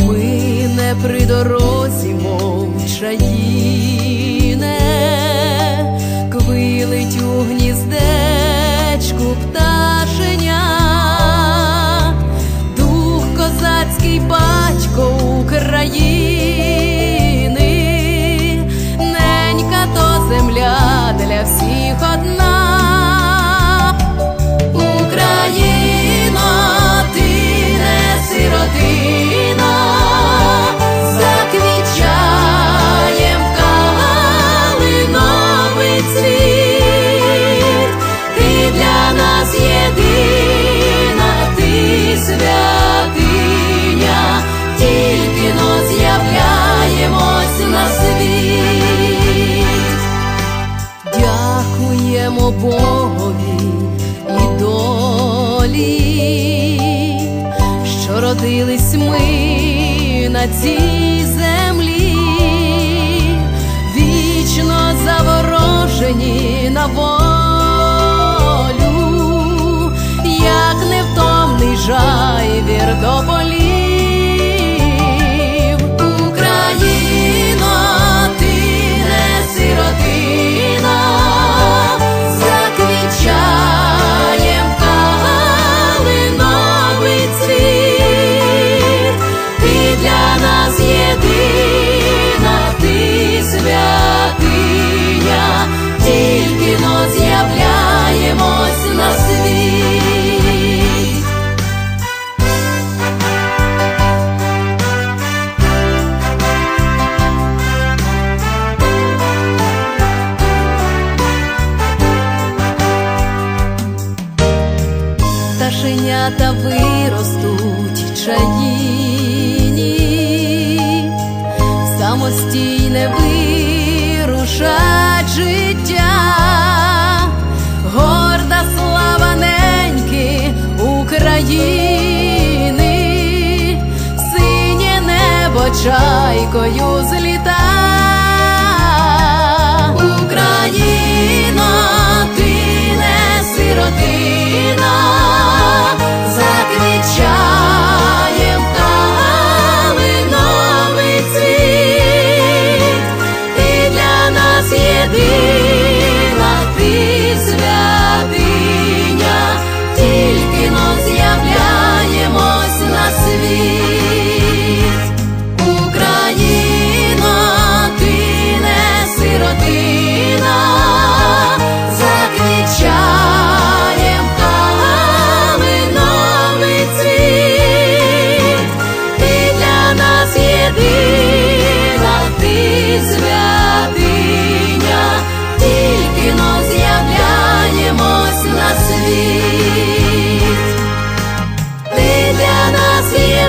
мене при дорозі мовчаїне, квилить у гніздечку пташеня, дух козацький батько України, Дякуємо Богові і долі, що родились ми на цій землі, вічно заворожені на волю, пташенята виростуть чаїні, самостійне вирушать життя, горда слава неньки України, синє небо чайкою зліта.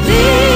be.